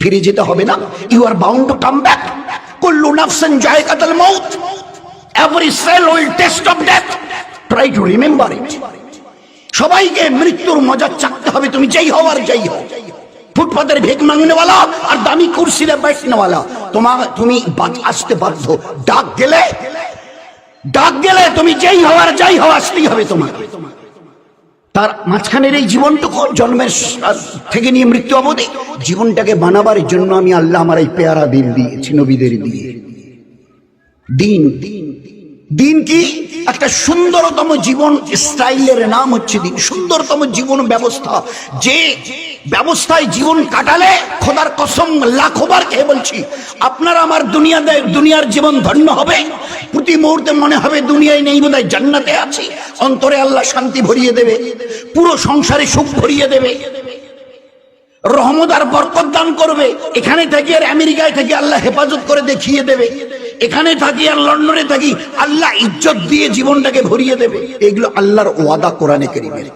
ফিরে যেতে হবে না। You are bound to come back কুল্লু নাফসান জায়গাতাল মউত। Every soul will taste of death try to remember it সবাইকে মৃত্যুর মজা চাকতে হবে। তুমি যেই হও আর যেই হও। ফুটপাতের ভেক মাঙনেওয়ালা আর দামি কুর্সিতে বেসনেওয়ালা তোমার তুমি আসতে বাধ্য। ডাক গেলে ডাক গেলে তুমি যেই হওয়ার যাই হও, আসতেই হবে তোমার তার মাঝখানের এই জীবনটুকু জন্মের থেকে নিয়ে মৃত্যু অবধি জীবনটাকে বানাবার জন্য আমি আল্লাহ আমার এই পেয়ারা দিন দিয়েছি, নবীদের দিয়ে। দিন দিন কি? একটা সুন্দরতম জীবন স্টাইলের নাম হচ্ছে দিন। সুন্দরতম জীবন ব্যবস্থা। যে ব্যবস্থায় জীবন কাটালে খোদার কসম লাখবার কে বলছি, আপনার আমার দুনিয়া দুনিয়ার জীবন ধন্য হবে। প্রতি মুহূর্তে মনে হবে দুনিয়ায় নেই বোধ জান্নাতে আছি। অন্তরে আল্লাহ শান্তি ভরিয়ে দেবে, পুরো সংসারে সুখ ভরিয়ে দেবে। রহমত আর বরকত দান করবে। এখানে থাকি আর আমেরিকায় থাকি, আল্লাহ হেফাজত করে দেখিয়ে দেবে। এখানে থাকি আর লন্ডনে থাকি, আল্লাহ ইজ্জত দিয়ে জীবনটাকে ভরিয়ে দেবে। এগুলো আল্লাহর ওয়াদা কোরআনে করিমের।